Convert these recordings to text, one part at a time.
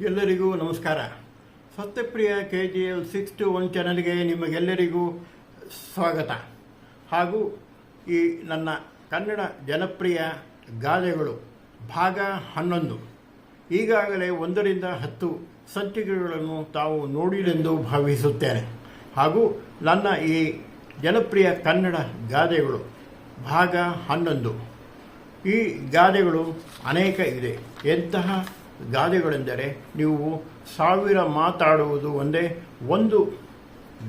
ಎಲ್ಲರಿಗೂ ನಮಸ್ಕಾರ. Satyapriya K G L six two one ಚಾನಲ್ಗೆ ನಿಮಗೆಲ್ಲರಿಗೂ ಸ್ವಾಗತ. ಹಾಗೂ ಈ ನನ್ನ ಕನ್ನಡ ಜನಪ್ರಿಯ ಗಾದೆಗಳು ಭಾಗ ಹನ್ನೊಂದು. ಈಗಾಗಲೇ ಒಂದರಿಂದ ಹತ್ತು ಸಂಚಿಕೆಗಳನ್ನು ತಾವು ನೋಡಿರೆಂದು ಭಾವಿಸುತ್ತೇನೆ. ಹಾಗೂ ನನ್ನ ಈ ಜನಪ್ರಿಯ ಕನ್ನಡ ಗಾದೆಗಳು ಭಾಗ ಹನ್ನೊಂದು. ಈ ಗಾದೆಗಳು ಅನೇಕ ಇದೆ. ಎಂತಹ ಗಾದೆಗಳೆಂದರೆ ನೀವು ಸಾವಿರ ಮಾತಾಡುವುದು ಒಂದೇ, ಒಂದು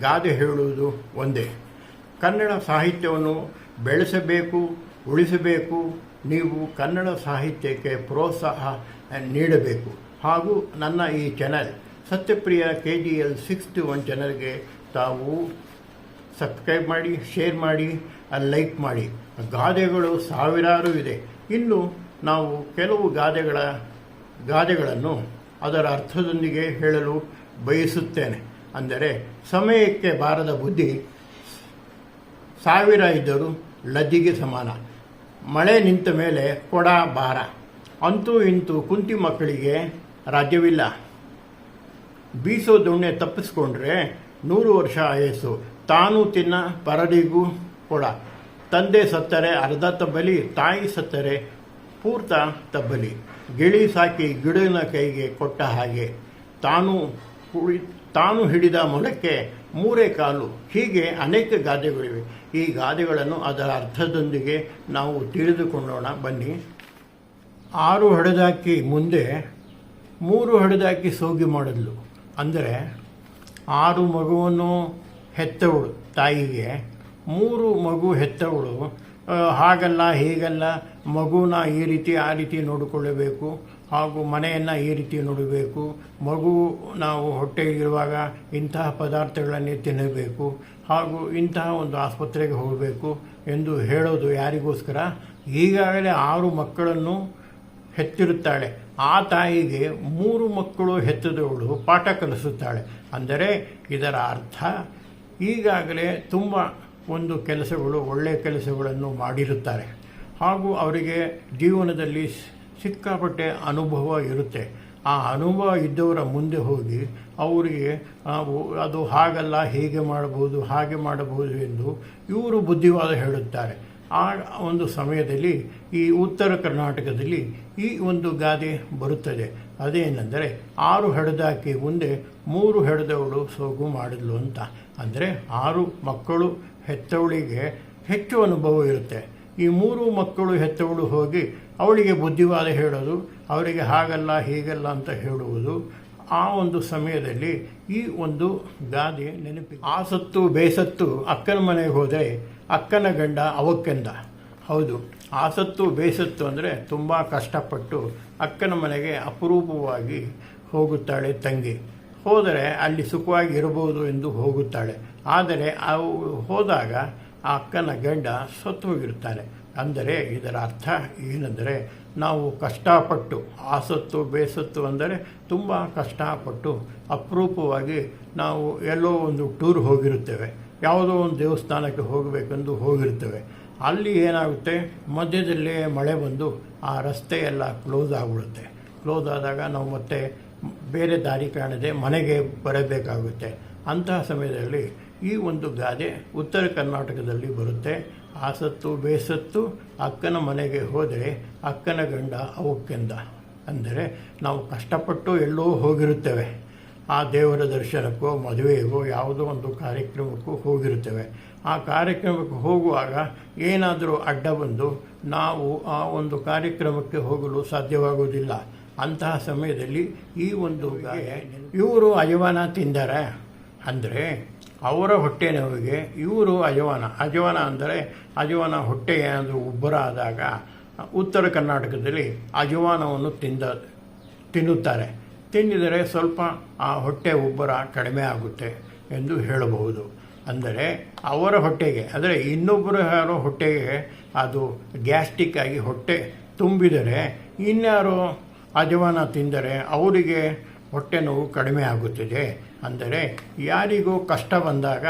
ಗಾದೆ ಹೇಳುವುದು ಒಂದೇ. ಕನ್ನಡ ಸಾಹಿತ್ಯವನ್ನು ಬೆಳೆಸಬೇಕು, ಉಳಿಸಬೇಕು, ನೀವು ಕನ್ನಡ ಸಾಹಿತ್ಯಕ್ಕೆ ಪ್ರೋತ್ಸಾಹ ನೀಡಬೇಕು. ಹಾಗೂ ನನ್ನ ಈ channel Satyapriya K G L six one ಚಾನಲ್ಗೆ ತಾವು ಸಬ್ಸ್ಕ್ರೈಬ್ ಮಾಡಿ, ಶೇರ್ ಮಾಡಿ, ಲೈಕ್ ಮಾಡಿ. ಗಾದೆಗಳು ಸಾವಿರಾರು ಇದೆ. ಇನ್ನು ನಾವು ಕೆಲವು ಗಾದೆಗಳ ಗಾದೆಗಳನ್ನು ಅದರ ಅರ್ಥದೊಂದಿಗೆ ಹೇಳಲು ಬಯಸುತ್ತೇನೆ. ಅಂದರೆ ಸಮಯಕ್ಕೆ ಬಾರದ ಬುದ್ಧಿ ಸಾವಿರ ಇದ್ದರೂ ಲದ್ದಿಗೆ ಸಮಾನ. ಮಳೆ ನಿಂತ ಮೇಲೆ ಕೊಡ ಭಾರ. ಅಂತೂ ಇಂತೂ ಕುಂತಿ ಮಕ್ಕಳಿಗೆ ರಾಜ್ಯವಿಲ್ಲ. ಬೀಸೋ ದೊಣ್ಣೆ ತಪ್ಪಿಸ್ಕೊಂಡ್ರೆ ನೂರು ವರ್ಷ ಆಯಸ್ಸು. ತಾನು ತಿನ್ನ ಪರಡಿಗೂ ಕೊಡ. ತಂದೆ ಸತ್ತರೆ ಅರ್ಧ ಬಲಿ, ತಾಯಿ ಸತ್ತರೆ ಪೂರ್ತ ತಬ್ಬಲಿ. ಗಿಳಿ ಸಾಕಿ ಗಿಡನ ಕೈಗೆ ಕೊಟ್ಟ ಹಾಗೆ ತಾನು ತಾನು ಹಿಡಿದ ಮೊಳಕ್ಕೆ ಮೂರೇ ಕಾಲು. ಹೀಗೆ ಅನೇಕ ಗಾದೆಗಳಿವೆ. ಈ ಗಾದೆಗಳನ್ನು ಅದರ ಅರ್ಥದೊಂದಿಗೆ ನಾವು ತಿಳಿದುಕೊಳ್ಳೋಣ. ಬನ್ನಿ. ಆರು ಹೊಡೆದಾಕಿ ಮುಂದೆ, ಮೂರು ಹೊಡೆದಾಕಿ ಸೋಗಿ ಮಾಡಿದ್ಲು ಅಂದರೆ, ಆರು ಮಗುವನ್ನು ಹೆತ್ತವಳು ತಾಯಿಗೆ, ಮೂರು ಮಗು ಹೆತ್ತವಳು ಹಾಗಲ್ಲ, ಹೀಗಲ್ಲ ಮಗುನ ಈ ರೀತಿ, ಆ ರೀತಿ ನೋಡಿಕೊಳ್ಳಬೇಕು. ಹಾಗೂ ಮನೆಯನ್ನು ಈ ರೀತಿ ನೋಡಬೇಕು. ಮಗು ನಾವು ಹೊಟ್ಟೆಗಿರುವಾಗ ಇಂತಹ ಪದಾರ್ಥಗಳನ್ನೇ ತಿನ್ನಬೇಕು. ಹಾಗೂ ಇಂತಹ ಒಂದು ಆಸ್ಪತ್ರೆಗೆ ಹೋಗಬೇಕು ಎಂದು ಹೇಳೋದು ಯಾರಿಗೋಸ್ಕರ? ಈಗಾಗಲೇ ಆರು ಮಕ್ಕಳನ್ನು ಹೆತ್ತಿರುತ್ತಾಳೆ. ಆ ತಾಯಿಗೆ ಮೂರು ಮಕ್ಕಳು ಹೆತ್ತದವಳು ಪಾಠ ಕಲಿಸುತ್ತಾಳೆ. ಅಂದರೆ ಇದರ ಅರ್ಥ, ಈಗಾಗಲೇ ತುಂಬ ಒಂದು ಕೆಲಸಗಳು ಒಳ್ಳೆಯ ಕೆಲಸಗಳನ್ನು ಮಾಡಿರುತ್ತಾರೆ. ಹಾಗೂ ಅವರಿಗೆ ಜೀವನದಲ್ಲಿ ಸಿಕ್ಕಾಪಟ್ಟೆ ಅನುಭವ ಇರುತ್ತೆ. ಆ ಅನುಭವ ಇದ್ದವರ ಮುಂದೆ ಹೋಗಿ ಅವರಿಗೆ ಅದು ಹಾಗಲ್ಲ, ಹೀಗೆ ಮಾಡಬಹುದು, ಹಾಗೆ ಮಾಡಬಹುದು ಎಂದು ಇವರು ಬುದ್ಧಿವಾದ ಹೇಳುತ್ತಾರೆ. ಆ ಒಂದು ಸಮಯದಲ್ಲಿ ಈ ಉತ್ತರ ಕರ್ನಾಟಕದಲ್ಲಿ ಈ ಒಂದು ಗಾದೆ ಬರುತ್ತದೆ. ಅದೇನೆಂದರೆ ಆರು ಹೆಡೆದಾಕಿ ಮುಂದೆ ಮೂರು ಹೆಡದವಳು ಸೋಗು ಮಾಡಿದ್ಲು ಅಂತ. ಅಂದರೆ, ಆರು ಮಕ್ಕಳು ಹೆತ್ತವಳಿಗೆ ಹೆಚ್ಚು ಅನುಭವ ಇರುತ್ತೆ. ಈ ಮೂರು ಮಕ್ಕಳು ಹೆತ್ತವಳು ಹೋಗಿ ಅವಳಿಗೆ ಬುದ್ಧಿವಾದ ಹೇಳೋದು, ಅವರಿಗೆ ಹಾಗಲ್ಲ, ಹೀಗಲ್ಲ ಅಂತ ಹೇಳುವುದು. ಆ ಒಂದು ಸಮಯದಲ್ಲಿ ಈ ಒಂದು ಗಾದೆ ನೆನಪಿ ಆಸತ್ತು ಸತ್ತು ಬೇಸತ್ತು ಅಕ್ಕನ ಮನೆಗೆ ಹೋದರೆ ಅಕ್ಕನ ಗಂಡ ಅವಕ್ಕೆಂದ. ಹೌದು, ಆಸತ್ತು, ಬೇಸತ್ತು ಅಂದರೆ ತುಂಬ ಕಷ್ಟಪಟ್ಟು ಅಕ್ಕನ ಮನೆಗೆ ಅಪರೂಪವಾಗಿ ಹೋಗುತ್ತಾಳೆ ತಂಗಿ. ಹೋದರೆ ಅಲ್ಲಿ ಸುಖವಾಗಿ ಇರಬಹುದು ಎಂದು ಹೋಗುತ್ತಾಳೆ. ಆದರೆ ಅವು ಹೋದಾಗ ಆ ಅಕ್ಕನ ಗಂಡ ಸತ್ತೋಗಿರ್ತಾನೆ ಅಂದರೆ ಇದರ ಅರ್ಥ ಏನೆಂದರೆ ನಾವು ಕಷ್ಟಪಟ್ಟು ಆಸತ್ತು ಬೇಸತ್ತು ಅಂದರೆ ತುಂಬ ಕಷ್ಟಪಟ್ಟು ಅಪರೂಪವಾಗಿ ನಾವು ಎಲ್ಲೋ ಒಂದು ಟೂರ್ ಹೋಗಿರುತ್ತೇವೆ. ಯಾವುದೋ ಒಂದು ದೇವಸ್ಥಾನಕ್ಕೆ ಹೋಗಬೇಕೆಂದು ಹೋಗಿರ್ತೇವೆ ಅಲ್ಲಿ ಏನಾಗುತ್ತೆ? ಮಧ್ಯದಲ್ಲೇ ಮಳೆ ಬಂದು ಆ ರಸ್ತೆ ಎಲ್ಲ ಕ್ಲೋಸ್ ಆಗಿಬಿಡುತ್ತೆ. ಕ್ಲೋಸ್ ಆದಾಗ ನಾವು ಮತ್ತೆ ಬೇರೆ ದಾರಿ ಕಾಣದೆ ಮನೆಗೆ ಬರಬೇಕಾಗುತ್ತೆ. ಅಂತಹ ಸಮಯದಲ್ಲಿ ಈ ಒಂದು ಗಾದೆ ಉತ್ತರ ಕರ್ನಾಟಕದಲ್ಲಿ ಬರುತ್ತೆ. ಆಸತ್ತು, ಬೇಸತ್ತು, ಅಕ್ಕನ ಮನೆಗೆ ಹೋದರೆ ಅಕ್ಕನ ಗಂಡ ಅವಕ್ಕೆಂದ. ಅಂದರೆ ನಾವು ಕಷ್ಟಪಟ್ಟು ಎಲ್ಲೋ ಹೋಗಿರುತ್ತೇವೆ. ಆ ದೇವರ ದರ್ಶನಕ್ಕೋ, ಮದುವೆಗೋ, ಯಾವುದೋ ಒಂದು ಕಾರ್ಯಕ್ರಮಕ್ಕೂ ಹೋಗಿರುತ್ತೇವೆ. ಆ ಕಾರ್ಯಕ್ರಮಕ್ಕೆ ಹೋಗುವಾಗ ಏನಾದರೂ ಅಡ್ಡ ಬಂದು ನಾವು ಆ ಒಂದು ಕಾರ್ಯಕ್ರಮಕ್ಕೆ ಹೋಗಲು ಸಾಧ್ಯವಾಗುವುದಿಲ್ಲ. ಅಂತಹ ಸಮಯದಲ್ಲಿ ಈ ಒಂದು ಇವರು ಅಜವಾನ ತಿಂದರೆ. ಅಂದರೆ ಅವರ ಹೊಟ್ಟೆ ನೋವಿಗೆ ಇವರು ಅಜವಾನ. ಅಜವಾನ ಅಂದರೆ, ಅಜವಾನ ಹೊಟ್ಟೆ ಏನಾದರೂ ಉಬ್ಬರ ಆದಾಗ, ಉತ್ತರ ಕರ್ನಾಟಕದಲ್ಲಿ ಅಜವಾನವನ್ನು ತಿಂದ, ತಿನ್ನುತ್ತಾರೆ. ತಿಂದಿದರೆ ಸ್ವಲ್ಪ ಆ ಹೊಟ್ಟೆ ಉಬ್ಬರ ಕಡಿಮೆ ಆಗುತ್ತೆ ಎಂದು ಹೇಳಬಹುದು. ಅಂದರೆ, ಅವರ ಹೊಟ್ಟೆಗೆ, ಅಂದರೆ ಇನ್ನೊಬ್ಬರು ಯಾರೋ ಹೊಟ್ಟೆಗೆ ಅದು ಗ್ಯಾಸ್ಟಿಕ್ ಆಗಿ ಹೊಟ್ಟೆ ತುಂಬಿದರೆ, ಇನ್ಯಾರೋ ಅಜವಾನ ತಿಂದರೆ ಅವರಿಗೆ ಹೊಟ್ಟೆ ನೋವು ಕಡಿಮೆ ಆಗುತ್ತದೆ. ಅಂದರೆ ಯಾರಿಗೂ ಕಷ್ಟ ಬಂದಾಗ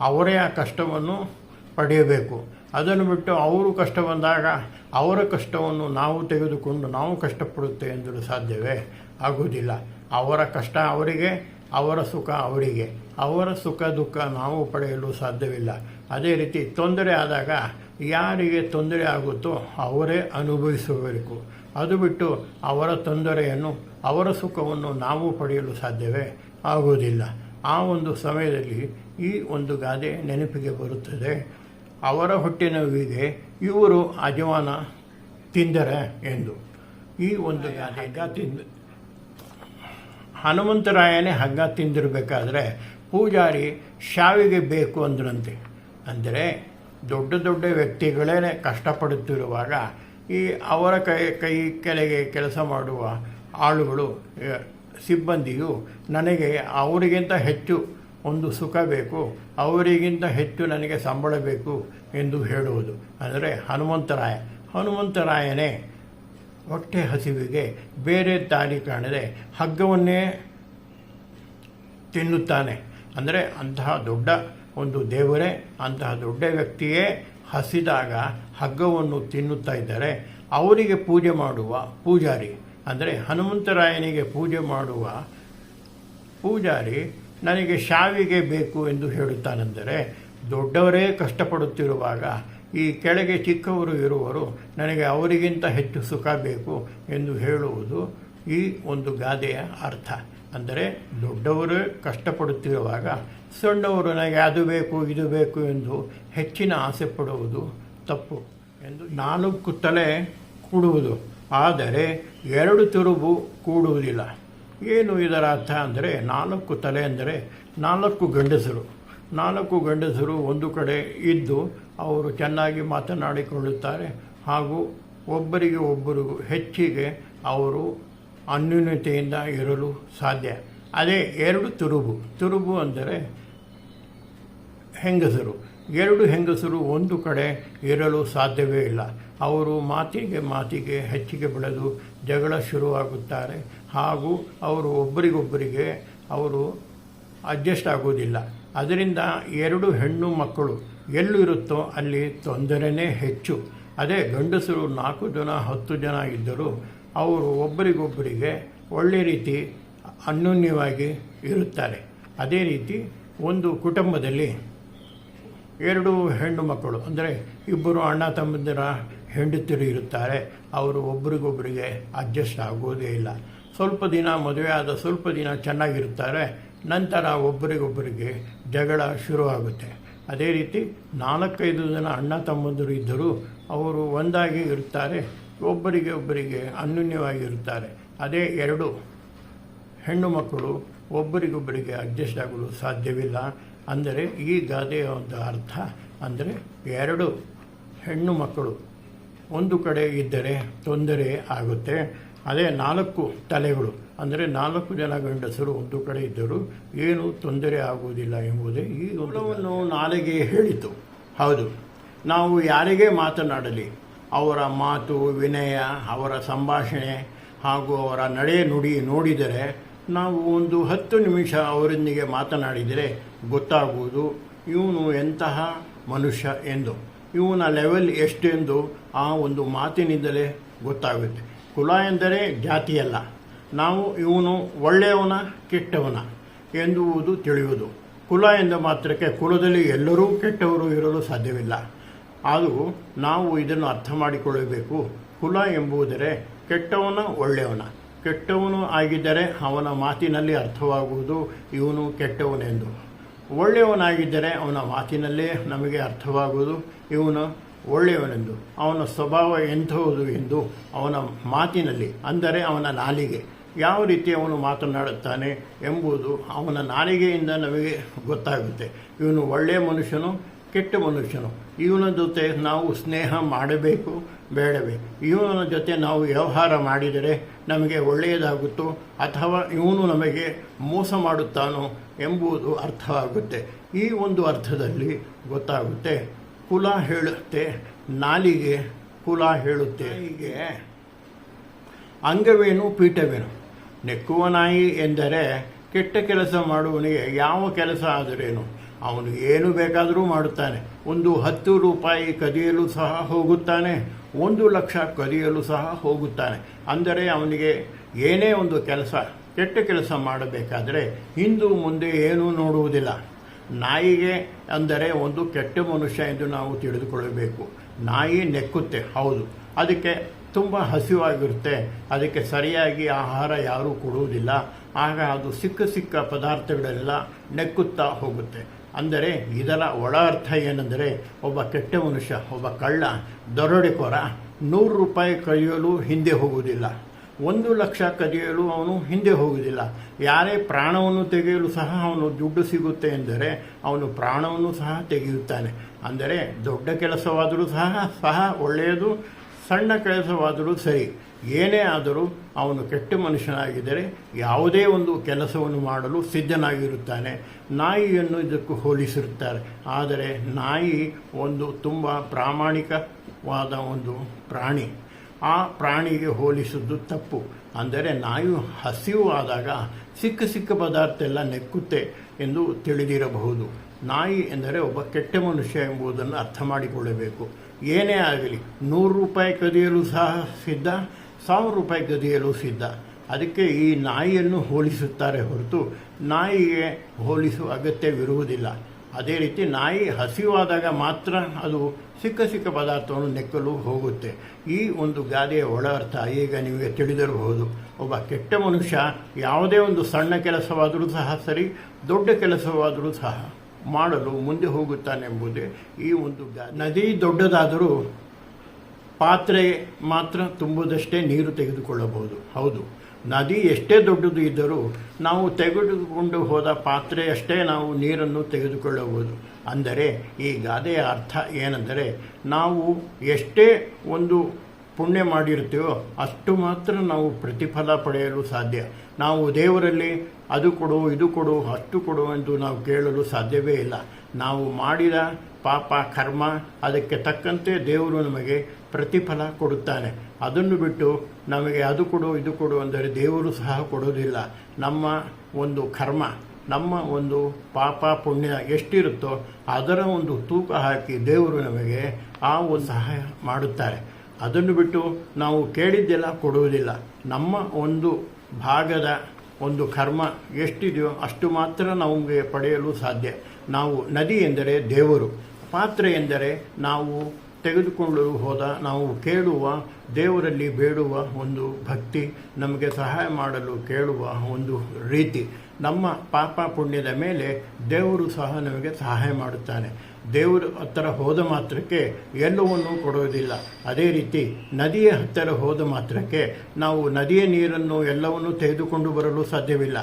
ಅವರೇ ಆ ಕಷ್ಟವನ್ನು ಪಡೆಯಬೇಕು. ಅದನ್ನು ಬಿಟ್ಟು ಅವರು ಕಷ್ಟ ಬಂದಾಗ ಅವರ ಕಷ್ಟವನ್ನು ನಾವು ತೆಗೆದುಕೊಂಡು ನಾವು ಕಷ್ಟಪಡುತ್ತೆ ಎಂದಲು ಸಾಧ್ಯವೇ? ಆಗುವುದಿಲ್ಲ. ಅವರ ಕಷ್ಟ ಅವರಿಗೆ, ಅವರ ಸುಖ ಅವರಿಗೆ. ಅವರ ಸುಖ ದುಃಖ ನಾವು ಪಡೆಯಲು ಸಾಧ್ಯವಿಲ್ಲ. ಅದೇ ರೀತಿ ತೊಂದರೆ ಆದಾಗ ಯಾರಿಗೆ ತೊಂದರೆ ಆಗುತ್ತೋ ಅವರೇ ಅನುಭವಿಸಬೇಕು. ಅದು ಬಿಟ್ಟು ಅವರ ತೊಂದರೆಯನ್ನು, ಅವರ ಸುಖವನ್ನು ನಾವು ಪಡೆಯಲು ಸಾಧ್ಯವೇ? ಆಗುವುದಿಲ್ಲ. ಆ ಒಂದು ಸಮಯದಲ್ಲಿ ಈ ಒಂದು ಗಾದೆ ನೆನಪಿಗೆ ಬರುತ್ತದೆ. ಅವರ ಹೊಟ್ಟೆನೋವಿಗೆ ಇವರು ಅಜವಾನ ತಿಂದರೆ ಎಂದು. ಈ ಒಂದು ಗಾದೆ ಹಗ್ಗ ತಿಂದ ಹನುಮಂತರಾಯನೇ ಹಗ್ಗ ತಿಂದಿರಬೇಕಾದ್ರೆ ಪೂಜಾರಿ ಶಾವಿಗೆ ಬೇಕು ಅಂದ್ರಂತೆ. ಅಂದರೆ ದೊಡ್ಡ ದೊಡ್ಡ ವ್ಯಕ್ತಿಗಳೇ ಕಷ್ಟಪಡುತ್ತಿರುವಾಗ ಈ ಅವರ ಕೈ ಕೈ ಕೆಳಗೆ ಕೆಲಸ ಮಾಡುವ ಆಳುಗಳು ಸಿಬ್ಬಂದಿಯು ನನಗೆ ಅವರಿಗಿಂತ ಹೆಚ್ಚು ಒಂದು ಸುಖ ಬೇಕು, ಅವರಿಗಿಂತ ಹೆಚ್ಚು ನನಗೆ ಸಂಬಳ ಬೇಕು ಎಂದು ಹೇಳುವುದು. ಅಂದರೆ ಹನುಮಂತರಾಯ. ಹನುಮಂತರಾಯನೇ ಹೊಟ್ಟೆ ಹಸಿವಿಗೆ ಬೇರೆ ದಾರಿ ಕಾಣದೆ ಹಗ್ಗವನ್ನೇ ತಿನ್ನುತ್ತಾನೆ. ಅಂದರೆ ಅಂತಹ ದೊಡ್ಡ ಒಂದು ದೇವರೇ, ಅಂತಹ ದೊಡ್ಡ ವ್ಯಕ್ತಿಯೇ ಹಸಿದಾಗ ಹಗ್ಗವನ್ನು ತಿನ್ನುತ್ತಾ ಇದ್ದರೆ. ಅವರಿಗೆ ಪೂಜೆ ಮಾಡುವ ಪೂಜಾರಿ. ಅಂದರೆ ಹನುಮಂತರಾಯನಿಗೆ ಪೂಜೆ ಮಾಡುವ ಪೂಜಾರಿ ನನಗೆ ಶಾವಿಗೆ ಬೇಕು ಎಂದು ಹೇಳುತ್ತಾನೆಂದರೆ ದೊಡ್ಡವರೇ ಕಷ್ಟಪಡುತ್ತಿರುವಾಗ ಈ ಕೆಳಗೆ ಚಿಕ್ಕವರು ಇರುವರು ನನಗೆ ಅವರಿಗಿಂತ ಹೆಚ್ಚು ಸುಖ ಬೇಕು ಎಂದು ಹೇಳುವುದು ಈ ಒಂದು ಗಾದೆಯ ಅರ್ಥ. ಅಂದರೆ ದೊಡ್ಡವರು ಕಷ್ಟಪಡುತ್ತಿರುವಾಗ ಸಣ್ಣವರು ನನಗೆ ಅದು ಬೇಕು, ಇದು ಬೇಕು ಎಂದು ಹೆಚ್ಚಿನ ಆಸೆ ಪಡುವುದು ತಪ್ಪು ಎಂದು ನಾಲ್ಕು ತಲೆ ಕೊಡುವುದು. ಆದರೆ ಎರಡು ತುರುಬು ಕೂಡುವುದಿಲ್ಲ. ಏನು ಇದರ ಅರ್ಥ ಅಂದರೆ ನಾಲ್ಕು ತಲೆ ಅಂದರೆ ನಾಲ್ಕು ಗಂಡಸರು. ನಾಲ್ಕು ಗಂಡಸರು ಒಂದು ಕಡೆ ಇದ್ದು ಅವರು ಚೆನ್ನಾಗಿ ಮಾತನಾಡಿಕೊಳ್ಳುತ್ತಾರೆ ಹಾಗೂ ಒಬ್ಬರಿಗೆ ಒಬ್ಬರು ಹೆಚ್ಚಿಗೆ ಅವರು ಅನ್ಯೂನ್ಯತೆಯಿಂದ ಇರಲು ಸಾಧ್ಯ. ಅದೇ ಎರಡು ತುರುಬು ತುರುಬು ಅಂದರೆ ಹೆಂಗಸರು. ಎರಡು ಹೆಂಗಸರು ಒಂದು ಕಡೆ ಇರಲು ಸಾಧ್ಯವೇ ಇಲ್ಲ. ಅವರು ಮಾತಿಗೆ ಮಾತಿಗೆ ಹೆಚ್ಚಿಗೆ ಬೆಳೆದು ಜಗಳ ಶುರುವಾಗುತ್ತಾರೆ. ಹಾಗೂ ಅವರು ಒಬ್ಬರಿಗೊಬ್ಬರಿಗೆ ಅವರು ಅಡ್ಜಸ್ಟ್ ಆಗೋದಿಲ್ಲ ಅದರಿಂದ ಎರಡು ಹೆಣ್ಣು ಮಕ್ಕಳು ಎಲ್ಲಿರುತ್ತೋ ಅಲ್ಲಿ ತೊಂದರೆನೇ ಹೆಚ್ಚು. ಅದೇ ಗಂಡಸರು ನಾಲ್ಕು ಜನ, ಹತ್ತು ಜನ ಇದ್ದರೂ ಅವರು ಒಬ್ಬರಿಗೊಬ್ಬರಿಗೆ ಒಳ್ಳೆ ರೀತಿ ಅನ್ಯೋನ್ಯವಾಗಿ ಇರುತ್ತಾರೆ. ಅದೇ ರೀತಿ ಒಂದು ಕುಟುಂಬದಲ್ಲಿ ಎರಡು ಹೆಣ್ಣು ಮಕ್ಕಳು, ಅಂದರೆ ಇಬ್ಬರು ಅಣ್ಣ, ತಮ್ಮಂದಿರ ಹೆಂಡತಿರು ಇರುತ್ತಾರೆ, ಅವರು ಒಬ್ರಿಗೊಬ್ಬರಿಗೆ ಅಡ್ಜಸ್ಟ್ ಆಗೋದೇ ಇಲ್ಲ. ಸ್ವಲ್ಪ ದಿನ ಮದುವೆ ಆದ ಸ್ವಲ್ಪ ದಿನ ಚೆನ್ನಾಗಿರುತ್ತಾರೆ, ನಂತರ ಒಬ್ಬರಿಗೊಬ್ಬರಿಗೆ ಜಗಳ ಶುರುವಾಗುತ್ತೆ ಅದೇ ರೀತಿ ನಾಲ್ಕೈದು ಜನ ಅಣ್ಣ ತಮ್ಮಂದಿರು ಇದ್ದರೂ ಅವರು ಒಂದಾಗಿ ಇರುತ್ತಾರೆ, ಒಬ್ಬರಿಗೆ ಒಬ್ಬರಿಗೆ ಅನ್ಯೂನ್ಯವಾಗಿರುತ್ತಾರೆ. ಅದೇ ಎರಡು ಹೆಣ್ಣು ಮಕ್ಕಳು ಒಬ್ಬರಿಗೊಬ್ಬರಿಗೆ ಅಡ್ಜಸ್ಟ್ ಆಗಲು ಸಾಧ್ಯವಿಲ್ಲ. ಅಂದರೆ ಈ ಗಾದೆಯ ಒಂದು ಅರ್ಥ, ಅಂದರೆ ಎರಡು ಹೆಣ್ಣು ಮಕ್ಕಳು ಒಂದು ಕಡೆ ಇದ್ದರೆ ತೊಂದರೆ ಆಗುತ್ತೆ. ಅದೇ ನಾಲ್ಕು ತಲೆಗಳು ಅಂದರೆ ನಾಲ್ಕು ಜನ ಗಂಡಸರು ಒಂದು ಕಡೆ ಇದ್ದರೂ ಏನು ತೊಂದರೆ ಆಗುವುದಿಲ್ಲ ಎಂಬುದೇ ಈ ಮೂಲವನ್ನು ನಾಲಿಗೆ ಹೇಳಿತು. ಹೌದು. ನಾವು ಯಾರಿಗೆ ಮಾತನಾಡಲಿ? ಅವರ ಮಾತು ವಿನಯ ಅವರ ಸಂಭಾಷಣೆ ಹಾಗೂ ಅವರ ನಡೆ ನುಡಿ ನೋಡಿದರೆ ನಾವು ಒಂದು ಹತ್ತು ನಿಮಿಷ ಅವರೊಂದಿಗೆ ಮಾತನಾಡಿದರೆ ಗೊತ್ತಾಗುವುದು ಇವನು ಎಂತಹ ಮನುಷ್ಯ ಎಂದು. ಇವನ ಲೆವೆಲ್ ಎಂದು ಆ ಒಂದು ಮಾತಿನಿಂದಲೇ ಗೊತ್ತಾಗುತ್ತೆ. ಕುಲ ಎಂದರೆ ಜಾತಿಯಲ್ಲ. ನಾವು ಇವನು ಒಳ್ಳೆಯವನ, ಕೆಟ್ಟವನ ಎಂದುವುದು ತಿಳಿಯುವುದು. ಕುಲ ಎಂದ ಮಾತ್ರಕ್ಕೆ ಕುಲದಲ್ಲಿ ಎಲ್ಲರೂ ಕೆಟ್ಟವರು ಇರಲು ಸಾಧ್ಯವಿಲ್ಲ. ಅದು ನಾವು ಇದನ್ನು ಅರ್ಥ ಮಾಡಿಕೊಳ್ಳಬೇಕು. ಕುಲ ಎಂಬುದರೆ ಕೆಟ್ಟವನ, ಒಳ್ಳೆಯವನ. ಕೆಟ್ಟವನು ಆಗಿದ್ದರೆ ಅವನ ಮಾತಿನಲ್ಲಿ ಅರ್ಥವಾಗುವುದು ಇವನು ಕೆಟ್ಟವನೆಂದು. ಒಳ್ಳೆಯವನಾಗಿದ್ದರೆ ಅವನ ಮಾತಿನಲ್ಲೇ ನಮಗೆ ಅರ್ಥವಾಗುವುದು. ಇವನು ಒಳ್ಳೆಯವನೆಂದು, ಅವನ ಸ್ವಭಾವ ಎಂಥವುದು ಎಂದು ಅವನ ಮಾತಿನಲ್ಲಿ, ಅಂದರೆ ಅವನ ನಾಲಿಗೆ. ಯಾವ ರೀತಿ ಅವನು ಮಾತನಾಡುತ್ತಾನೆ ಎಂಬುದು ಅವನ ನಾಲಿಗೆಯಿಂದ ನಮಗೆ ಗೊತ್ತಾಗುತ್ತೆ. ಇವನು ಒಳ್ಳೆಯ ಮನುಷ್ಯನು, ಕೆಟ್ಟ ಮನುಷ್ಯನು. ಇವನ ಜೊತೆ ನಾವು ಸ್ನೇಹ ಮಾಡಬೇಕು ಬೇಡವೇ ಇವನ ಜೊತೆ ನಾವು ವ್ಯವಹಾರ ಮಾಡಿದರೆ ನಮಗೆ ಒಳ್ಳೆಯದಾಗುತ್ತೋ ಅಥವಾ ಇವನು ನಮಗೆ ಮೋಸ ಮಾಡುತ್ತಾನೋ ಎಂಬುದು ಅರ್ಥವಾಗುತ್ತೆ. ಈ ಒಂದು ಅರ್ಥದಲ್ಲಿ ಗೊತ್ತಾಗುತ್ತೆ. ಕುಲ ಹೇಳುತ್ತೆ ನಾಲಿಗೆ ಕುಲ ಹೇಳುತ್ತೆ. ಹೀಗೆ ಅಂಗವೇನು ಪೀಠವೇನು? ನೆಕ್ಕುವ ನಾಯಿ ಎಂದರೆ ಕೆಟ್ಟ ಕೆಲಸ ಮಾಡುವವನಿಗೆ ಯಾವ ಕೆಲಸ ಆದರೇನು? ಅವನು ಏನು ಬೇಕಾದರೂ ಮಾಡುತ್ತಾನೆ. ಒಂದು ಹತ್ತು ರೂಪಾಯಿ ಕದಿಯಲು ಸಹ ಹೋಗುತ್ತಾನೆ, ಒಂದು ಲಕ್ಷ ಕದಿಯಲು ಸಹ ಹೋಗುತ್ತಾನೆ. ಅಂದರೆ ಅವನಿಗೆ ಏನೇ ಒಂದು ಕೆಲಸ, ಕೆಟ್ಟ ಕೆಲಸ ಮಾಡಬೇಕಾದರೆ ಹಿಂದು ಮುಂದೆ ಏನೂ ನೋಡುವುದಿಲ್ಲ. ನಾಯಿಗೆ ಅಂದರೆ ಒಂದು ಕೆಟ್ಟ ಮನುಷ್ಯ ಎಂದು ನಾವು ತಿಳಿದುಕೊಳ್ಳಬೇಕು. ನಾಯಿ ನೆಕ್ಕುತ್ತೆ, ಹೌದು. ಅದಕ್ಕೆ ತುಂಬ ಹಸಿವಾಗಿರುತ್ತೆ. ಅದಕ್ಕೆ ಸರಿಯಾಗಿ ಆಹಾರ ಯಾರೂ ಕೊಡುವುದಿಲ್ಲ. ಆಗ ಅದು ಸಿಕ್ಕ ಸಿಕ್ಕ ಪದಾರ್ಥಗಳೆಲ್ಲ ನೆಕ್ಕುತ್ತಾ ಹೋಗುತ್ತೆ. ಅಂದರೆ ಇದರ ಒಳ ಅರ್ಥ ಏನೆಂದರೆ ಒಬ್ಬ ಕೆಟ್ಟ ಮನುಷ್ಯ, ಒಬ್ಬ ಕಳ್ಳ, ದರೋಡೆಕೋರ ನೂರು ರೂಪಾಯಿ ಕಳೆಯಲು ಹಿಂದೆ ಹೋಗುವುದಿಲ್ಲ. ಒಂದು ಲಕ್ಷ ಕದಿಯಲು ಅವನು ಹಿಂದೆ ಹೋಗುವುದಿಲ್ಲ. ಯಾರೇ ಪ್ರಾಣವನ್ನು ತೆಗೆಯಲು ಸಹ ಅವನು ದುಡ್ಡು ಸಿಗುತ್ತೆ ಎಂದರೆ ಅವನು ಪ್ರಾಣವನ್ನು ಸಹ ತೆಗೆಯುತ್ತಾನೆ. ಅಂದರೆ ದೊಡ್ಡ ಕೆಲಸವಾದರೂ ಸಹ ಸಹ ಒಳ್ಳೆಯದು, ಸಣ್ಣ ಕೆಲಸವಾದರೂ ಸರಿ. ಏನೇ ಆದರೂ ಅವನು ಕೆಟ್ಟ ಮನುಷ್ಯನಾಗಿದ್ದರೆ ಯಾವುದೇ ಒಂದು ಕೆಲಸವನ್ನು ಮಾಡಲು ಸಿದ್ಧನಾಗಿರುತ್ತಾನೆ. ನಾಯಿಯನ್ನು ಇದಕ್ಕೂ ಹೋಲಿಸಿರುತ್ತಾರೆ. ಆದರೆ ನಾಯಿ ಒಂದು ತುಂಬ ಪ್ರಾಮಾಣಿಕವಾದ ಒಂದು ಪ್ರಾಣಿ. ಆ ಪ್ರಾಣಿಗೆ ಹೋಲಿಸಿದ್ದು ತಪ್ಪು. ಅಂದರೆ ನಾಯಿ ಆದಾಗ ಸಿಕ್ಕ ಸಿಕ್ಕ ಪದಾರ್ಥ ಎಲ್ಲ ನೆಕ್ಕುತ್ತೆ ಎಂದು ತಿಳಿದಿರಬಹುದು. ನಾಯಿ ಎಂದರೆ ಒಬ್ಬ ಕೆಟ್ಟ ಮನುಷ್ಯ ಎಂಬುದನ್ನು ಅರ್ಥ ಮಾಡಿಕೊಳ್ಳಬೇಕು. ಏನೇ ಆಗಲಿ, ನೂರು ರೂಪಾಯಿ ಕದಿಯಲು ಸಹ ಸಿದ್ಧ. ಸಾವಿರ ರೂಪಾಯಿ ಗದಿಯಲ್ಲೂ ಸಿದ್ಧ. ಅದಕ್ಕೆ ಈ ನಾಯಿಯನ್ನು ಹೋಲಿಸುತ್ತಾರೆ ಹೊರತು ನಾಯಿಗೆ ಹೋಲಿಸುವ ಅಗತ್ಯವಿರುವುದಿಲ್ಲ. ಅದೇ ರೀತಿ ನಾಯಿ ಹಸಿವಾದಾಗ ಮಾತ್ರ ಅದು ಸಿಕ್ಕ ಸಿಕ್ಕ ಪದಾರ್ಥವನ್ನು ನೆಕ್ಕಲು ಹೋಗುತ್ತೆ. ಈ ಒಂದು ಗಾದೆಯ ಒಳ ಅರ್ಥ ಈಗ ನಿಮಗೆ ತಿಳಿದಿರಬಹುದು. ಒಬ್ಬ ಕೆಟ್ಟ ಮನುಷ್ಯ ಯಾವುದೇ ಒಂದು ಸಣ್ಣ ಕೆಲಸವಾದರೂ ಸಹ ಸರಿ, ದೊಡ್ಡ ಕೆಲಸವಾದರೂ ಸಹ ಮಾಡಲು ಮುಂದೆ ಹೋಗುತ್ತಾನೆಂಬುದೇ ಈ ಒಂದು ನದಿ ದೊಡ್ಡದಾದರೂ ಪಾತ್ರೆ ಮಾತ್ರ ತುಂಬುವುದಷ್ಟೇ ನೀರು ತೆಗೆದುಕೊಳ್ಳಬಹುದು. ಹೌದು. ನದಿ ಎಷ್ಟೇ ದೊಡ್ಡದು ಇದ್ದರೂ ನಾವು ತೆಗೆದುಕೊಂಡು ಹೋದ ಪಾತ್ರೆಯಷ್ಟೇ ನಾವು ನೀರನ್ನು ತೆಗೆದುಕೊಳ್ಳಬಹುದು. ಅಂದರೆ ಈ ಗಾದೆಯ ಅರ್ಥ ಏನೆಂದರೆ ನಾವು ಎಷ್ಟೇ ಒಂದು ಪುಣ್ಯ ಮಾಡಿರ್ತೀವೋ ಅಷ್ಟು ಮಾತ್ರ ನಾವು ಪ್ರತಿಫಲ ಪಡೆಯಲು ಸಾಧ್ಯ. ನಾವು ದೇವರಲ್ಲಿ ಅದು ಕೊಡು, ಇದು ಕೊಡು, ಅಷ್ಟು ಕೊಡು ಎಂದು ನಾವು ಕೇಳಲು ಸಾಧ್ಯವೇ ಇಲ್ಲ. ನಾವು ಮಾಡಿದ ಪಾಪ, ಕರ್ಮ, ಅದಕ್ಕೆ ತಕ್ಕಂತೆ ದೇವರು ನಮಗೆ ಪ್ರತಿಫಲ ಕೊಡುತ್ತಾನೆ. ಅದನ್ನು ಬಿಟ್ಟು ನಮಗೆ ಅದು ಕೊಡು, ಇದು ಕೊಡು ಅಂದರೆ ದೇವರು ಸಹ ಕೊಡೋದಿಲ್ಲ. ನಮ್ಮ ಒಂದು ಕರ್ಮ, ನಮ್ಮ ಒಂದು ಪಾಪ ಪುಣ್ಯ ಎಷ್ಟಿರುತ್ತೋ ಅದರ ಒಂದು ತೂಕ ಹಾಕಿ ದೇವರು ನಮಗೆ ಆ ಒಂದು ಸಹಾಯ ಮಾಡುತ್ತಾರೆ. ಅದನ್ನು ಬಿಟ್ಟು ನಾವು ಕೇಳಿದ್ದೆಲ್ಲ ಕೊಡುವುದಿಲ್ಲ. ನಮ್ಮ ಒಂದು ಭಾಗದ ಒಂದು ಕರ್ಮ ಎಷ್ಟಿದೆಯೋ ಅಷ್ಟು ಮಾತ್ರ ನಮಗೆ ಪಡೆಯಲು ಸಾಧ್ಯ. ನಾವು ನದಿ ಎಂದರೆ ದೇವರು. ಪಾತ್ರೆ ಎಂದರೆ ನಾವು ತೆಗೆದುಕೊಂಡು ಹೋದ, ನಾವು ಕೇಳುವ, ದೇವರಲ್ಲಿ ಬೇಡುವ ಒಂದು ಭಕ್ತಿ, ನಮಗೆ ಸಹಾಯ ಮಾಡಲು ಕೇಳುವ ಒಂದು ರೀತಿ. ನಮ್ಮ ಪಾಪ ಪುಣ್ಯದ ಮೇಲೆ ದೇವರು ಸಹ ನಮಗೆ ಸಹಾಯ ಮಾಡುತ್ತಾನೆ. ದೇವರು ಹತ್ತಿರ ಹೋದ ಮಾತ್ರಕ್ಕೆ ಎಲ್ಲವನ್ನೂ ಕೊಡುವುದಿಲ್ಲ. ಅದೇ ರೀತಿ ನದಿಯ ಹತ್ತಿರ ಹೋದ ಮಾತ್ರಕ್ಕೆ ನಾವು ನದಿಯ ನೀರನ್ನು ಎಲ್ಲವನ್ನೂ ತೆಗೆದುಕೊಂಡು ಬರಲು ಸಾಧ್ಯವಿಲ್ಲ.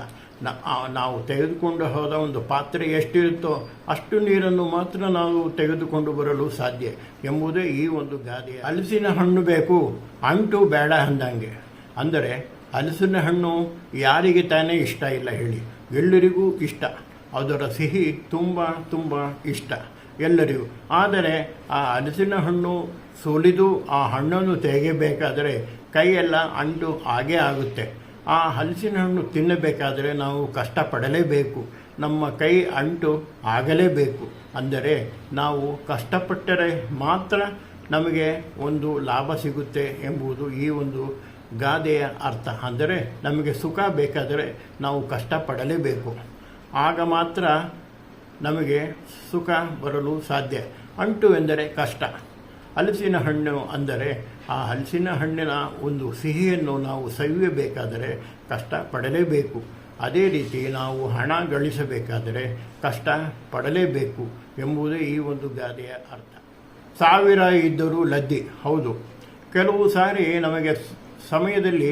ನಾವು ತೆಗೆದುಕೊಂಡು ಹೋದ ಒಂದು ಪಾತ್ರೆ ಎಷ್ಟಿರುತ್ತೋ ಅಷ್ಟು ನೀರನ್ನು ಮಾತ್ರ ನಾವು ತೆಗೆದುಕೊಂಡು ಬರಲು ಸಾಧ್ಯ ಎಂಬುದೇ ಈ ಒಂದು ಗಾದೆ. ಹಲಸಿನ ಹಣ್ಣು ಬೇಕು, ಅಂಟು ಬೇಡ ಅಂದಂಗೆ. ಅಂದರೆ ಹಲಸಿನ ಹಣ್ಣು ಯಾರಿಗೆ ತಾನೇ ಇಷ್ಟ ಇಲ್ಲ ಹೇಳಿ. ಎಲ್ಲರಿಗೂ ಇಷ್ಟ. ಅದರ ಸಿಹಿ ತುಂಬ ತುಂಬ ಇಷ್ಟ ಎಲ್ಲರಿಗೂ. ಆದರೆ ಆ ಹಲಸಿನ ಹಣ್ಣು ಸುಲಿದು ಆ ಹಣ್ಣನ್ನು ತೆಗೆಯಬೇಕಾದರೆ ಕೈಯೆಲ್ಲ ಅಂಟು ಹಾಗೇ ಆಗುತ್ತೆ. ಆ ಹಲಸಿನ ಹಣ್ಣು ತಿನ್ನಬೇಕಾದರೆ ನಾವು ಕಷ್ಟಪಡಲೇಬೇಕು. ನಮ್ಮ ಕೈ ಅಂಟು ಆಗಲೇಬೇಕು. ಅಂದರೆ ನಾವು ಕಷ್ಟಪಟ್ಟರೆ ಮಾತ್ರ ನಮಗೆ ಒಂದು ಲಾಭ ಸಿಗುತ್ತೆ ಎಂಬುದು ಈ ಒಂದು ಗಾದೆಯ ಅರ್ಥ. ಅಂದರೆ ನಮಗೆ ಸುಖ ಬೇಕಾದರೆ ನಾವು ಕಷ್ಟಪಡಲೇಬೇಕು. ಆಗ ಮಾತ್ರ ನಮಗೆ ಸುಖ ಬರಲು ಸಾಧ್ಯ. ಅಂಟು ಎಂದರೆ ಕಷ್ಟ. ಹಲಸಿನ ಹಣ್ಣು ಅಂದರೆ ಆ ಹಲಸಿನ ಹಣ್ಣಿನ ಒಂದು ಸಿಹಿಯನ್ನು ನಾವು ಸವಿಯಬೇಕಾದರೆ ಕಷ್ಟ ಪಡಲೇಬೇಕು. ಅದೇ ರೀತಿ ನಾವು ಹಣ ಗಳಿಸಬೇಕಾದರೆ ಕಷ್ಟ ಪಡಲೇಬೇಕು ಎಂಬುದೇ ಈ ಒಂದು ಗಾದೆಯ ಅರ್ಥ. ಸಾವಿರ ಇದ್ದರೂ ಲದ್ದಿ, ಹೌದು. ಕೆಲವು ಸಾರಿ ನಮಗೆ ಸಮಯದಲ್ಲಿ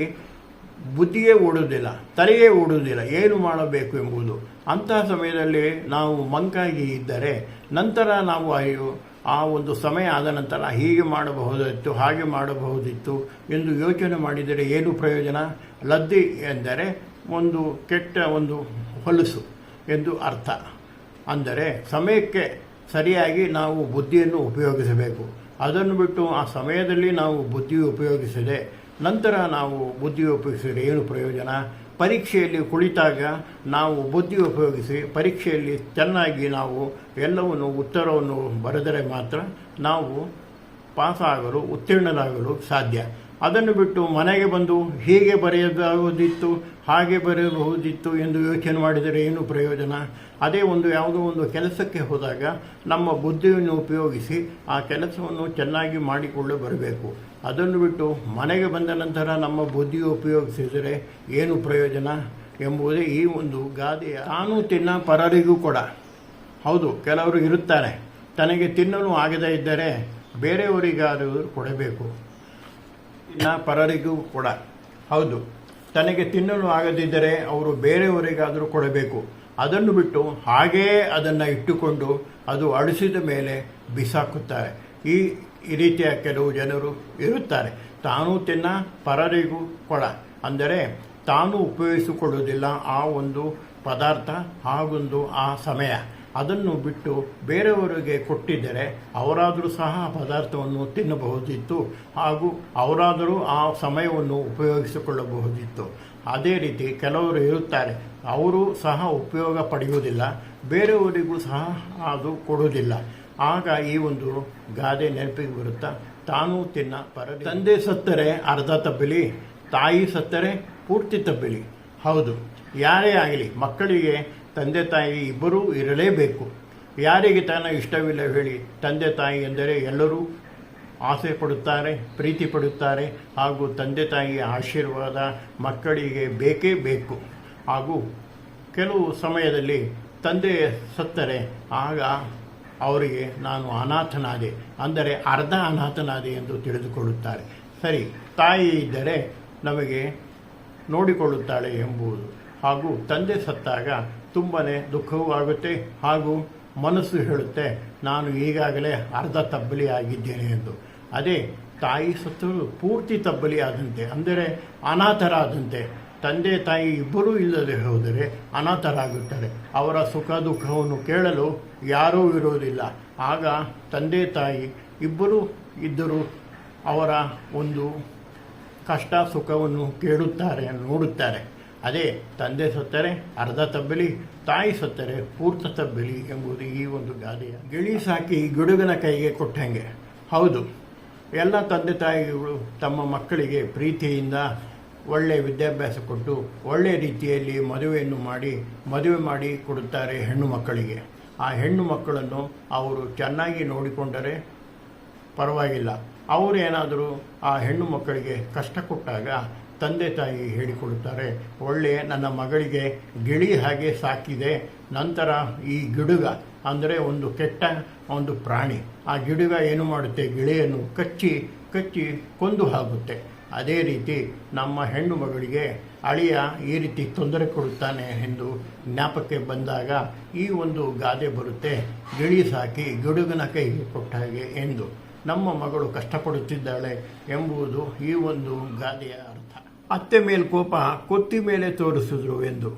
ಬುದ್ಧಿಯೇ ಓಡುವುದಿಲ್ಲ, ತಲೆಯೇ ಓಡುವುದಿಲ್ಲ, ಏನು ಮಾಡಬೇಕು ಎಂಬುದು. ಅಂತಹ ಸಮಯದಲ್ಲಿ ನಾವು ಮಂಕಾಗಿ ಇದ್ದರೆ ನಂತರ ನಾವು ಅಯ್ಯೋ ಆ ಒಂದು ಸಮಯ ಆದ ನಂತರ ಹೀಗೆ ಮಾಡಬಹುದಿತ್ತು ಹಾಗೆ ಮಾಡಬಹುದಿತ್ತು ಎಂದು ಯೋಚನೆ ಮಾಡಿದರೆ ಏನು ಪ್ರಯೋಜನ? ಲದ್ದಿ ಎಂದರೆ ಒಂದು ಕೆಟ್ಟ ಒಂದು ಹೊಲಸು ಎಂದು ಅರ್ಥ. ಅಂದರೆ ಸಮಯಕ್ಕೆ ಸರಿಯಾಗಿ ನಾವು ಬುದ್ಧಿಯನ್ನು ಉಪಯೋಗಿಸಬೇಕು. ಅದನ್ನು ಬಿಟ್ಟು ಆ ಸಮಯದಲ್ಲಿ ನಾವು ಬುದ್ಧಿ ಉಪಯೋಗಿಸದೆ ನಂತರ ನಾವು ಬುದ್ಧಿ ಉಪಯೋಗಿಸಿದರೆ ಏನು ಪ್ರಯೋಜನ? ಪರೀಕ್ಷೆಯಲ್ಲಿ ಕುಳಿತಾಗ ನಾವು ಬುದ್ಧಿ ಉಪಯೋಗಿಸಿ ಪರೀಕ್ಷೆಯಲ್ಲಿ ಚೆನ್ನಾಗಿ ನಾವು ಎಲ್ಲವನ್ನು, ಉತ್ತರವನ್ನು ಬರೆದರೆ ಮಾತ್ರ ನಾವು ಪಾಸಾಗಲು, ಉತ್ತೀರ್ಣರಾಗಲು ಸಾಧ್ಯ. ಅದನ್ನು ಬಿಟ್ಟು ಮನೆಗೆ ಬಂದು ಹೀಗೆ ಬರೆಯಬಹುದಿತ್ತು, ಹಾಗೆ ಬರೆಯಬಹುದಿತ್ತು ಎಂದು ಯೋಚನೆ ಮಾಡಿದರೆ ಏನು ಪ್ರಯೋಜನ? ಅದೇ ಒಂದು ಯಾವುದೋ ಒಂದು ಕೆಲಸಕ್ಕೆ ಹೋದಾಗ ನಮ್ಮ ಬುದ್ಧಿಯನ್ನು ಉಪಯೋಗಿಸಿ ಆ ಕೆಲಸವನ್ನು ಚೆನ್ನಾಗಿ ಮಾಡಿಕೊಂಡು ಬರಬೇಕು. ಅದನ್ನು ಬಿಟ್ಟು ಮನೆಗೆ ಬಂದ ನಂತರ ನಮ್ಮ ಬುದ್ಧಿ ಉಪಯೋಗಿಸಿದರೆ ಏನು ಪ್ರಯೋಜನ ಎಂಬುದೇ ಈ ಒಂದು ಗಾದೆಯ ತಾನು ತಿನ್ನ ಪರರಿಗೂ ಕೂಡ. ಹೌದು, ಕೆಲವರು ಇರುತ್ತಾರೆ. ತನಗೆ ತಿನ್ನಲು ಆಗದೇ ಇದ್ದರೆ ಬೇರೆಯವರಿಗಾದರೂ ಕೊಡಬೇಕು. ಇನ್ನ ಪರರಿಗೂ ಕೂಡ. ಹೌದು, ತನಗೆ ತಿನ್ನಲು ಆಗದಿದ್ದರೆ ಅವರು ಬೇರೆಯವರಿಗಾದರೂ ಕೊಡಬೇಕು. ಅದನ್ನು ಬಿಟ್ಟು ಹಾಗೇ ಅದನ್ನು ಇಟ್ಟುಕೊಂಡು ಅದು ಅಳಿಸಿದ ಮೇಲೆ ಬಿಸಾಕುತ್ತಾರೆ. ಈ ಈ ರೀತಿಯ ಕೆಲವು ಜನರು ಇರುತ್ತಾರೆ. ತಾನು ತಿನ್ನ ಪರರಿಗೂ ಕೊಡ. ಅಂದರೆ ತಾನು ಉಪಯೋಗಿಸಿಕೊಳ್ಳುವುದಿಲ್ಲ ಆ ಒಂದು ಪದಾರ್ಥ ಹಾಗೊಂದು ಆ ಸಮಯ. ಅದನ್ನು ಬಿಟ್ಟು ಬೇರೆಯವರಿಗೆ ಕೊಟ್ಟಿದ್ದರೆ ಅವರಾದರೂ ಸಹ ಆ ಪದಾರ್ಥವನ್ನು ತಿನ್ನಬಹುದಿತ್ತು ಹಾಗೂ ಅವರಾದರೂ ಆ ಸಮಯವನ್ನು ಉಪಯೋಗಿಸಿಕೊಳ್ಳಬಹುದಿತ್ತು. ಅದೇ ರೀತಿ ಕೆಲವರು ಇರುತ್ತಾರೆ ಅವರು ಸಹ ಉಪಯೋಗ ಪಡೆಯುವುದಿಲ್ಲ, ಬೇರೆಯವರಿಗೂ ಸಹ ಅದು ಕೊಡುವುದಿಲ್ಲ. ಆಗ ಈ ಒಂದು ಗಾದೆ ನೆನಪಿಗೆ ಬರುತ್ತಾ, ತಾನು ತಿನ್ನ ಪರ ತಂದೆ ಸತ್ತರೆ, ಅರ್ಧ ತಬ್ಬಿಲಿ, ತಾಯಿ ಸತ್ತರೆ, ಪೂರ್ತಿ ತಬ್ಬಿಲಿ. ಹೌದು, ಯಾರೇ ಆಗಲಿ, ಮಕ್ಕಳಿಗೆ ತಂದೆ ತಾಯಿ ಇಬ್ಬರೂ ಇರಲೇಬೇಕು. ಯಾರಿಗೆ ತನ್ನ ಇಷ್ಟವಿಲ್ಲ ಹೇಳಿ ತಂದೆ ತಾಯಿ ಎಂದರೆ ಎಲ್ಲರೂ ಆಸೆ ಪಡುತ್ತಾರೆ ಪ್ರೀತಿ ಪಡುತ್ತಾರೆ ಹಾಗೂ ತಂದೆ ತಾಯಿಯ ಆಶೀರ್ವಾದ ಮಕ್ಕಳಿಗೆ ಬೇಕೇ ಬೇಕು. ಹಾಗೂ ಕೆಲವು ಸಮಯದಲ್ಲಿ ತಂದೆ ಸತ್ತರೆ, ಆಗ ಅವರಿಗೆ ನಾನು ಅನಾಥನಾದೆ, ಅಂದರೆ ಅರ್ಧ ಅನಾಥನಾದೆ ಎಂದು ತಿಳಿದುಕೊಳ್ಳುತ್ತಾರೆ. ಸರಿ, ತಾಯಿ ಇದ್ದರೆ ನಮಗೆ ನೋಡಿಕೊಳ್ಳುತ್ತಾಳೆ ಎಂಬುದು. ಹಾಗೂ ತಂದೆ ಸತ್ತಾಗ ತುಂಬಾ ದುಃಖವೂ ಆಗುತ್ತೆ ಹಾಗೂ ಮನಸ್ಸು ಹೇಳುತ್ತೆ, ನಾನು ಈಗಾಗಲೇ ಅರ್ಧ ತಬ್ಬಲಿ ಆಗಿದ್ದೇನೆ ಎಂದು. ಅದೇ ತಾಯಿ ಸತ್ತರು ಪೂರ್ತಿ ತಬ್ಬಲಿ ಆದಂತೆ ಅಂದರೆ ಅನಾಥರಾದಂತೆ, ತಂದೆ ತಾಯಿ ಇಬ್ಬರೂ ಇಲ್ಲದೆ ಹೋದರೆ ಅನಾಥರಾಗುತ್ತಾರೆ. ಅವರ ಸುಖ ದುಃಖವನ್ನು ಕೇಳಲು ಯಾರೂ ಇರೋದಿಲ್ಲ ಆಗ ತಂದೆ ತಾಯಿ ಇಬ್ಬರೂ ಇದ್ದರೂ ಅವರ ಒಂದು ಕಷ್ಟ ಸುಖವನ್ನು ಕೇಳುತ್ತಾರೆ, ನೋಡುತ್ತಾರೆ. ಅದೇ ತಂದೆ ಸತ್ತರೆ ಅರ್ಧ ತಬ್ಬಲಿ, ತಾಯಿ ಸತ್ತರೆ ಪೂರ್ತ ತಬ್ಬಲಿ ಎಂಬುದು ಈ ಒಂದು ಗಾದೆಯ ಗಿಳಿ ಸಾಕಿ ಗಿಡುಗನ ಕೈಗೆ ಕೊಟ್ಟಂಗೆ. ಹೌದು. ಎಲ್ಲ ತಂದೆ ತಾಯಿಗಳು ತಮ್ಮ ಮಕ್ಕಳಿಗೆ ಪ್ರೀತಿಯಿಂದ ಒಳ್ಳೆಯ ವಿದ್ಯಾಭ್ಯಾಸ ಕೊಟ್ಟು ಒಳ್ಳೆಯ ರೀತಿಯಲ್ಲಿ ಮದುವೆಯನ್ನು ಮಾಡಿ, ಮದುವೆ ಮಾಡಿ ಕೊಡುತ್ತಾರೆ ಹೆಣ್ಣು ಮಕ್ಕಳಿಗೆ. ಆ ಹೆಣ್ಣು ಮಕ್ಕಳನ್ನು ಅವರು ಚೆನ್ನಾಗಿ ನೋಡಿಕೊಂಡರೆ ಪರವಾಗಿಲ್ಲ. ಅವರೇನಾದರೂ ಆ ಹೆಣ್ಣು ಮಕ್ಕಳಿಗೆ ಕಷ್ಟ ಕೊಟ್ಟಾಗ ತಂದೆ ತಾಯಿ ಹೇಳಿಕೊಡುತ್ತಾರೆ ಒಳ್ಳೆಯ ನನ್ನ ಮಗಳಿಗೆ ಗಿಳಿ ಹಾಗೆ ಸಾಕಿದೆ, ನಂತರ ಈ ಗಿಡುಗ ಅಂದರೆ ಒಂದು ಕೆಟ್ಟ ಒಂದು ಪ್ರಾಣಿ. ಆ ಗಿಡುಗ ಏನು ಮಾಡುತ್ತೆ? ಗಿಳೆಯನ್ನು ಕಚ್ಚಿ ಕಚ್ಚಿ ಕೊಂದು ಹಾಕುತ್ತೆ. ಅದೇ ರೀತಿ ನಮ್ಮ ಹೆಣ್ಣು ಮಗಳಿಗೆ ಅಳಿಯ ಈ ರೀತಿ ತೊಂದರೆ ಕೊಡುತ್ತಾನೆ ಎಂದು ಜ್ಞಾಪಕ್ಕೆ ಬಂದಾಗ ಈ ಒಂದು ಗಾದೆ ಬರುತ್ತೆ, ಗಿಳಿ ಸಾಕಿ ಗಿಡುಗನ ಕೈಗೆ ಕೊಟ್ಟ ಹಾಗೆ ಎಂದು. ನಮ್ಮ ಮಗಳು ಕಷ್ಟಪಡುತ್ತಿದ್ದಾಳೆ ಎಂಬುದು ಈ ಒಂದು ಗಾದೆಯ ಅರ್ಥ. ಅತ್ತೆ ಮೇಲೆ ಕೋಪ ಕೊತ್ತಿ ಮೇಲೆ ತೋರಿಸಿದ್ರು ಎಂದು.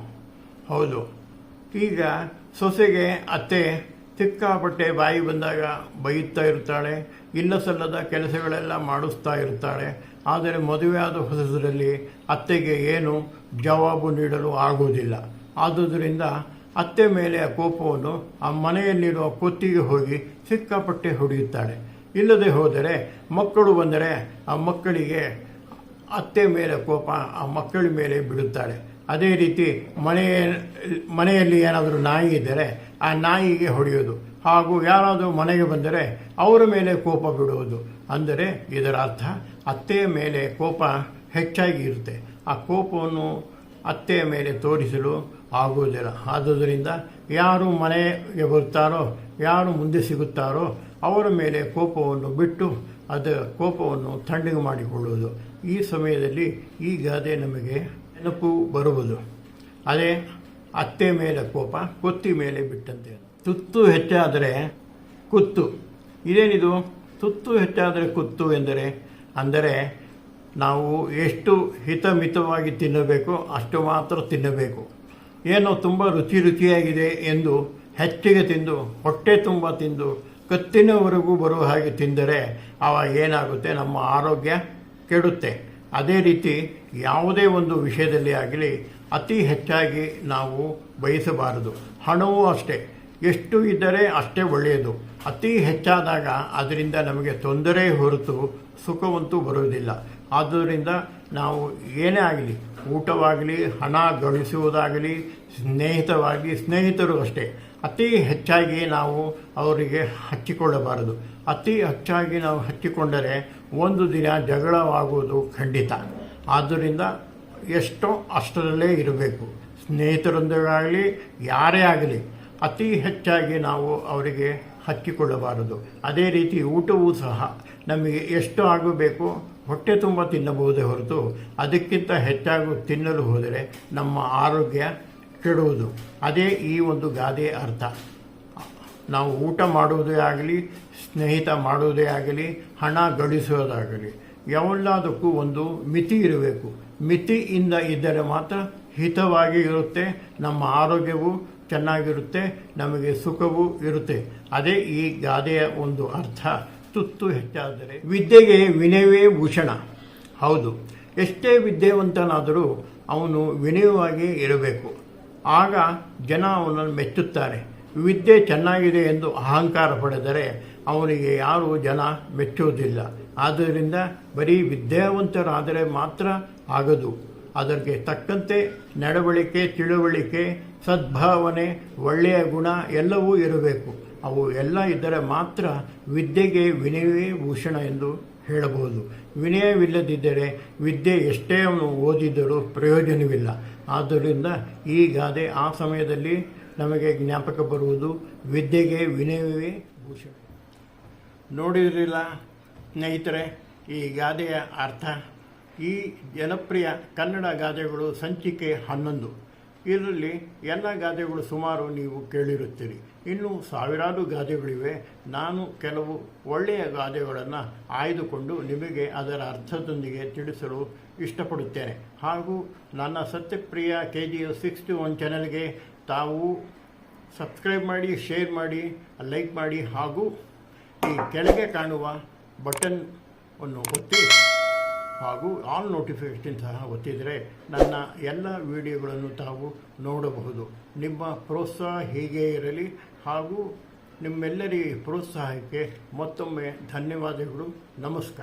ಹೌದು. ಈಗ ಸೊಸೆಗೆ ಅತ್ತೆ ಸಿಕ್ಕಾಪಟ್ಟೆ ಬಾಯಿ ಬಂದಾಗ ಬೈಯುತ್ತಾ ಇರ್ತಾಳೆ ಇಲ್ಲ ಸಲ್ಲದ ಕೆಲಸಗಳೆಲ್ಲ ಮಾಡಿಸ್ತಾ ಇರ್ತಾಳೆ. ಆದರೆ ಮದುವೆಯಾದ ಹೊಸದರಲ್ಲಿ ಅತ್ತೆಗೆ ಏನು ಜವಾಬು ನೀಡಲು ಆಗುವುದಿಲ್ಲ. ಆದುದರಿಂದ ಅತ್ತೆ ಮೇಲೆ ಆ ಕೋಪವನ್ನು ಆ ಮನೆಯಲ್ಲಿರುವ ಕೊತ್ತಿಗೆ ಹೋಗಿ ಸಿಕ್ಕಾಪಟ್ಟೆ ಹೊಡೆಯುತ್ತಾಳೆ. ಇಲ್ಲದೆ ಹೋದರೆ ಮಕ್ಕಳು ಬಂದರೆ ಆ ಮಕ್ಕಳಿಗೆ ಅತ್ತೆ ಮೇಲೆ ಕೋಪ ಆ ಮಕ್ಕಳ ಮೇಲೆ ಬಿಡುತ್ತಾಳೆ ಅದೇ ರೀತಿ ಮನೆಯ ಮನೆಯಲ್ಲಿ ಏನಾದರೂ ನಾಯಿ ಇದ್ದರೆ ಆ ನಾಯಿಗೆ ಹೊಡೆಯೋದು. ಹಾಗೂ ಯಾರಾದರೂ ಮನೆಗೆ ಬಂದರೆ ಅವರ ಮೇಲೆ ಕೋಪ ಬಿಡುವುದು. ಅಂದರೆ ಇದರ ಅರ್ಥ ಅತ್ತೆಯ ಮೇಲೆ ಕೋಪ ಹೆಚ್ಚಾಗಿ ಇರುತ್ತೆ. ಆ ಕೋಪವನ್ನು ಅತ್ತೆಯ ಮೇಲೆ ತೋರಿಸಲು ಆಗುವುದಿಲ್ಲ. ಆದುದರಿಂದ ಯಾರು ಮನೆಗೆ ಬರುತ್ತಾರೋ ಯಾರು ಮುಂದೆ ಸಿಗುತ್ತಾರೋ ಅವರ ಮೇಲೆ ಕೋಪವನ್ನು ಬಿಟ್ಟು ಅದರ ಕೋಪವನ್ನು ತಣ್ಣಗೆ ಮಾಡಿಕೊಳ್ಳುವುದು. ಈ ಸಮಯದಲ್ಲಿ ಈ ಗಾದೆ ನಮಗೆ ನೆನಪು ಬರುವುದು. ಅದೇ ಅತ್ತೆ ಮೇಲೆ ಕೋಪ, ಕೊತ್ತಿ ಮೇಲೆ ಬಿಟ್ಟಂತೆ. ತುತ್ತು ಹೆಚ್ಚಾದರೆ ಕುತ್ತು. ಇದೇನಿದು? ತುತ್ತು ಹೆಚ್ಚಾದರೆ ಕುತ್ತು ಎಂದರೆ, ಅಂದರೆ ನಾವು ಎಷ್ಟು ಹಿತಮಿತವಾಗಿ ತಿನ್ನಬೇಕು, ಅಷ್ಟು ಮಾತ್ರ ತಿನ್ನಬೇಕು. ಏನೋ ತುಂಬ ರುಚಿ ರುಚಿಯಾಗಿದೆ ಎಂದು ಹೆಚ್ಚಿಗೆ ತಿಂದು, ಹೊಟ್ಟೆ ತುಂಬ ತಿಂದು, ಕತ್ತಿನವರೆಗೂ ಬರುವ ಹಾಗೆ ತಿಂದರೆ ಆವಾಗ ಏನಾಗುತ್ತೆ? ನಮ್ಮ ಆರೋಗ್ಯ ಕೆಡುತ್ತೆ. ಅದೇ ರೀತಿ ಯಾವುದೇ ಒಂದು ವಿಷಯದಲ್ಲಿ ಆಗಲಿ ಅತಿ ಹೆಚ್ಚಾಗಿ ನಾವು ಬಯಸಬಾರದು. ಹಣವೂ ಅಷ್ಟೇ. ಎಷ್ಟು ಇದ್ದರೆ ಅಷ್ಟೇ ಒಳ್ಳೆಯದು. ಅತಿ ಹೆಚ್ಚಾದಾಗ ಅದರಿಂದ ನಮಗೆ ತೊಂದರೆ ಹೊರತು ಸುಖವಂತೂ ಬರುವುದಿಲ್ಲ. ಆದ್ದರಿಂದ ನಾವು ಏನೇ ಆಗಲಿ, ಊಟವಾಗಲಿ, ಹಣ ಗಳಿಸುವುದಾಗಲಿ, ಸ್ನೇಹಿತವಾಗಿ, ಸ್ನೇಹಿತರು ಅಷ್ಟೇ. ಅತಿ ಹೆಚ್ಚಾಗಿ ನಾವು ಅವರಿಗೆ ಹಚ್ಚಿಕೊಳ್ಳಬಾರದು. ಅತಿ ಹೆಚ್ಚಾಗಿ ನಾವು ಹಚ್ಚಿಕೊಂಡರೆ ಒಂದು ದಿನ ಜಗಳವಾಗುವುದು ಖಂಡಿತ. ಆದ್ದರಿಂದ ಎಷ್ಟೋ ಅಷ್ಟರಲ್ಲೇ ಇರಬೇಕು. ಸ್ನೇಹಿತರೊಂದಿಗಾಗಲಿ, ಯಾರೇ ಆಗಲಿ, ಅತಿ ಹೆಚ್ಚಾಗಿ ನಾವು ಅವರಿಗೆ ಹಚ್ಚಿಕೊಳ್ಳಬಾರದು. ಅದೇ ರೀತಿ ಊಟವೂ ಸಹ ನಮಗೆ ಎಷ್ಟು ಆಗಬೇಕು ಹೊಟ್ಟೆ ತುಂಬ ತಿನ್ನಬಹುದೇ ಹೊರತು ಅದಕ್ಕಿಂತ ಹೆಚ್ಚಾಗಿ ತಿನ್ನಲು ಹೋದರೆ ನಮ್ಮ ಆರೋಗ್ಯ ಕೆಡುವುದು. ಅದೇ ಈ ಒಂದು ಗಾದೆ ಅರ್ಥ. ನಾವು ಊಟ ಮಾಡುವುದೇ ಆಗಲಿ, ಸ್ನೇಹಿತ ಮಾಡುವುದೇ ಆಗಲಿ, ಹಣ ಗಳಿಸೋದಾಗಲಿ ಯಾವೆಲ್ಲದಕ್ಕೂ ಒಂದು ಮಿತಿ ಇರಬೇಕು. ಮಿತಿಯಿಂದ ಇದ್ದರೆ ಮಾತ್ರ ಹಿತವಾಗಿ ಇರುತ್ತೆ, ನಮ್ಮ ಆರೋಗ್ಯವು ಚೆನ್ನಾಗಿರುತ್ತೆ, ನಮಗೆ ಸುಖವೂ ಇರುತ್ತೆ. ಅದೇ ಈ ಗಾದೆಯ ಒಂದು ಅರ್ಥ. ತುತ್ತು ಹೆಚ್ಚಾದರೆ ವಿದ್ಯೆಗೆ ವಿನಯವೇ ಭೂಷಣ. ಹೌದು, ಎಷ್ಟೇ ವಿದ್ಯಾವಂತನಾದರೂ ಅವನು ವಿನಯವಾಗಿ ಇರಬೇಕು. ಆಗ ಜನ ಅವನನ್ನು ಮೆಚ್ಚುತ್ತಾರೆ. ವಿದ್ಯೆ ಚೆನ್ನಾಗಿದೆ ಎಂದು ಅಹಂಕಾರ ಪಡೆದರೆ ಅವನಿಗೆ ಯಾರು ಜನ ಮೆಚ್ಚುವುದಿಲ್ಲ. ಆದ್ದರಿಂದ ಬರೀ ವಿದ್ಯಾವಂತರಾದರೆ ಮಾತ್ರ ಆಗದು. ಅದಕ್ಕೆ ತಕ್ಕಂತೆ ನಡವಳಿಕೆ, ತಿಳುವಳಿಕೆ, ಸದ್ಭಾವನೆ, ಒಳ್ಳೆಯ ಗುಣ ಎಲ್ಲವೂ ಇರಬೇಕು. ಅವು ಎಲ್ಲ ಇದ್ದರೆ ಮಾತ್ರ ವಿದ್ಯೆಗೆ ವಿನಯವೇ ಭೂಷಣ ಎಂದು ಹೇಳಬಹುದು. ವಿನಯವಿಲ್ಲದಿದ್ದರೆ ವಿದ್ಯೆ ಎಷ್ಟೇ ಅವನು ಓದಿದರೂ ಪ್ರಯೋಜನವಿಲ್ಲ. ಆದ್ದರಿಂದ ಈ ಗಾದೆ ಆ ಸಮಯದಲ್ಲಿ ನಮಗೆ ಜ್ಞಾಪಕ ಬರುವುದು ವಿದ್ಯೆಗೆ ವಿನಯವೇ ಭೂಷಣ. ನೋಡಿರಲಿಲ್ಲ ಸ್ನೇಹಿತರೆ, ಈ ಗಾದೆಯ ಅರ್ಥ. ಈ ಜನಪ್ರಿಯ ಕನ್ನಡ ಗಾದೆಗಳು ಸಂಚಿಕೆ ಹನ್ನೊಂದು. ಇದರಲ್ಲಿ ಎಲ್ಲ ಗಾದೆಗಳು ಸುಮಾರು ನೀವು ಕೇಳಿರುತ್ತೀರಿ. ಇನ್ನು ಸಾವಿರಾರು ಗಾದೆಗಳಿವೆ. ನಾನು ಕೆಲವು ಒಳ್ಳೆಯ ಗಾದೆಗಳನ್ನು ಆಯ್ದುಕೊಂಡು ನಿಮಗೆ ಅದರ ಅರ್ಥದೊಂದಿಗೆ ತಿಳಿಸಲು ಇಷ್ಟಪಡುತ್ತೇನೆ. ಹಾಗೂ ನನ್ನ Satyapriya K G sixty one ಚಾನಲ್ಗೆ ತಾವು ಸಬ್ಸ್ಕ್ರೈಬ್ ಮಾಡಿ, ಶೇರ್ ಮಾಡಿ, ಲೈಕ್ ಮಾಡಿ ಹಾಗೂ ಈ ಕೆಳಗೆ ಕಾಣುವ ಬಟನ್ ಅನ್ನು ಒತ್ತಿ ಹಾಗೂ ಆಲ್ ನೋಟಿಫಿಕೇಷನ್ ಸಹ ಒತ್ತಿದರೆ ನನ್ನ ಎಲ್ಲ ವಿಡಿಯೋಗಳನ್ನು ತಾವು ನೋಡಬಹುದು. ನಿಮ್ಮ ಪ್ರೋತ್ಸಾಹ ಹೀಗೆ ಇರಲಿ ಹಾಗೂ ನಿಮ್ಮೆಲ್ಲರಿ ಪ್ರೋತ್ಸಾಹಕ್ಕೆ ಮತ್ತೊಮ್ಮೆ ಧನ್ಯವಾದಗಳು. ನಮಸ್ಕಾರ.